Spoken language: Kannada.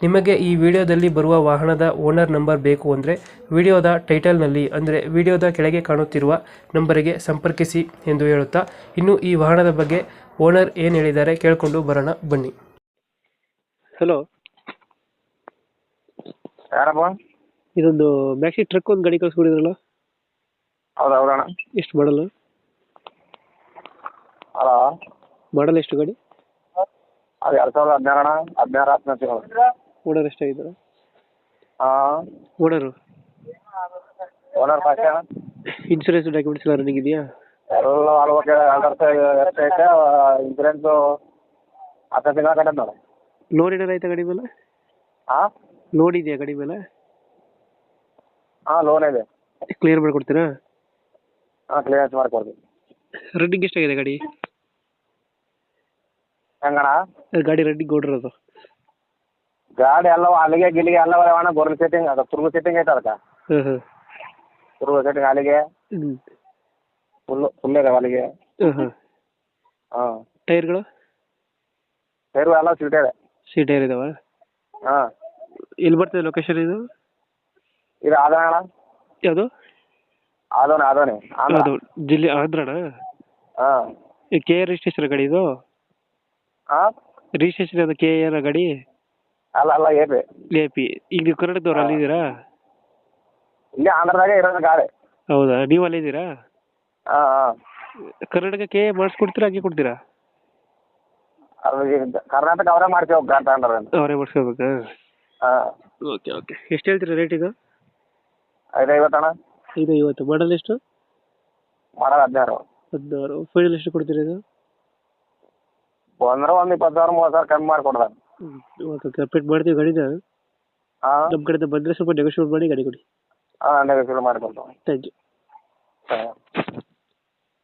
ನಿಮಗೆ ಈ ವಿಡಿಯೋದಲ್ಲಿ ಬರುವ ವಾಹನದ ಓನರ್ ನಂಬರ್ ಬೇಕು ಅಂದರೆ ವಿಡಿಯೋದ ಟೈಟಲ್ನಲ್ಲಿ ಅಂದರೆ ವಿಡಿಯೋದ ಕೆಳಗೆ ಕಾಣುತ್ತಿರುವ ನಂಬರಿಗೆ ಸಂಪರ್ಕಿಸಿ ಎಂದು ಹೇಳುತ್ತಾ ಇನ್ನು ಈ ವಾಹನದ ಬಗ್ಗೆ ಓನರ್ ಏನು ಹೇಳಿದ್ದಾರೆ ಕೇಳಿಕೊಂಡು ಬರೋಣ ಬನ್ನಿ. ಹಲೋ ಯಾರಪ್ಪ? ಇದೊಂದು ಮ್ಯಾಕ್ಸಿ ಟ್ರಕ್ ಒಂದು ಗಾಡಿ ಕಳಿಸ್ಕೊಂಡಿದ್ರಲ್ಲ? ಹೌದು ಹೌದಣ್ಣ ಎಷ್ಟು ಮಾಡಲ್ಲ ಹಲೋ ಮಾಡಲ್ ಎಷ್ಟು ಗಾಡಿ? ಅದು ಎರಡು ಸಾವಿರದ ಹದಿನಾರು ಅಣ್ಣ. ಹದಿನಾರು ಓನರ್ ಎಷ್ಟಾಗಿದ್ದಾರೆ? ಹಾಂ owner? Owner pass insurance documents ಎಲ್ಲ ರನ್ನಿಂಗ್ ಇದೆಯಾ? ಎಲ್ಲ ಅಲ್ವಕ್ಕೆ ಎರಡು ವರ್ಷ ಐತೆ ಇನ್ಸೂರೆನ್ಸು ಹತ್ತನೇ ತಿಂಗಳ ಕಟ್ಟದ ನೋಡಿ. ಲೋನ್ ಏನಾರು ಐತೆ ಗಾಡಿ ಮೇಲೆ? ಆ? ಲೋನ್ ಇದೆಯಾ ಗಾಡಿ ಮೇಲೆ? ಆ ಲೋನ್ ಇದೆ. ಕ್ಲಿಯರ್ ಮಾಡಿಕೊಡ್ತೀರಾ? ಹಾಂ ಕ್ಲಿಯರೆನ್ಸ್ ಮಾಡ್ಕೊಡ್ತೀನಿ. ರನ್ನಿಂಗ್ ಎಷ್ಟಾಗಿದೆ ಗಾಡಿ? ಹೆಂಗಣ್ಣ? ಗಾಡಿ ರನ್ನಿಂಗ್ ಓಡಿರೋದು ಗಾಡಿ ಎಲ್ಲವ ಅಲ್ಲಿಗೆ ಗಿಲ್ಲಿಗೆ ಎಲ್ಲ ಅಣ್ಣ ಗೋರ್ಲ್ ಸೆಟ್ಟಿಂಗ್ ಅದು ತುರ್ಗು ಸೆಟ್ಟಿಂಗ್ ಐತೆ ಅದಕ್ಕೆ. ಹಾಂ ಹಾಂ ತುರ್ಗು ಸೆಟ್ಟಿಂಗ್ ಅಲ್ಲಿಗೆ. ಹ್ಞೂ ಫುಲ್ಲು ಫುಲ್ ಇದೆ ಅಲ್ಲಿಗೆ. ಹಾಂ. ಟೈರ್ಗಳು? ಟೈರ್ ಎಲ್ಲ ಸೀಟ್ ಇದೆ. ಸೀಟ್ ಟೈರ್ ಇದಾವ? ಹಾಂ. ಎಲ್ಲಿ ಬರ್ತದೆ ಲೊಕೇಶನ್ ಇದು? ಇದು ಆದೋಣ ಅಣ್ಣ ಯಾವುದು? ಆದೋಣ ಆದೋನೆ ಆಂಧ್ರ. ಅದು ಜಿಲ್ಲೆ ಆಂಧ್ರಣ ಹಾಂ. ಕೆ ಆರ್ ರಿಜಿಸ್ಟ್ರೇಷನ್ ಗಾಡಿ ಇದು? ಹಾಂ? ರಿಜಿಸ್ಟ್ರೇಷನ್ ಅದು ಕೆ ಆರ್ ಗಾಡಿ? ಅಲ್ಲ ಅಲ್ಲ ಎ ಪಿ ಎ ಪಿ ಈಗ ನೀವು ಕರ್ನಾಟಕದವ್ರು ಅಲ್ಲಿದ್ದೀರಾ ಇಲ್ಲಿ ಆಂಧ್ರದಾಗ ಇರೋದು ಗಾಡಿ. ಹೌದಾ? ನೀವು ಅಲ್ಲಿದ್ದೀರಾ ಹಾಂ ಹಾಂ. ಕರ್ನಾಟಕ ಕೆ ಮಾಡಿಸ್ಕೊಡ್ತೀರಾ ಹಾಗೆ ಕೊಡ್ತೀರಾ? ಅದು ಈಗ ಕರ್ನಾಟಕ ಅವರೇ ಮಾಡ್ತೀವಿ ಗಾಡಿ ತಗೊಂಡ್ರೆ ಅವರೇ ಮಾಡಿಸ್ಕೋಬೇಕಾ ಹಾಂ. Okay okay. ಎಷ್ಟು ಹೇಳ್ತೀರಾ ರೇಟ್ ಇದು? ಐದು ಐವತ್ತಣ್ಣ ಇದು ಇವತ್ತು ಮಾಡಲ್ ಎಷ್ಟು? ಮಾಡೋದು ಹದಿನಾರು. ಹದಿನಾರು. ಫೈನಲ್ ಎಷ್ಟು ಕೊಡ್ತೀರಾ ಇದು? ಬಂದ್ರೆ ಒಂದು ಇಪ್ಪತ್ತು ಸಾವಿರ ಮೂವತ್ತು ಸಾವಿರ ಕಮ್ಮಿ ಮಾಡಿಕೊಡ್ದ ಓಕೆ ಓಕೆ ಅಪ್ಡೇಟ್ ಮಾಡ್ತೀವಿ ಗಾಡಿನ ಹಾಂ. ನಮ್ಮ ಕಡೆಯಿಂದ ಬಂದರೆ ಸ್ವಲ್ಪ ನೆಗೋಷಿಯೇಟ್ ಮಾಡಿ ಗಾಡಿ ಕೊಡಿ. ಹಾಂ ಥ್ಯಾಂಕ್ ಯು ಹಾಂ.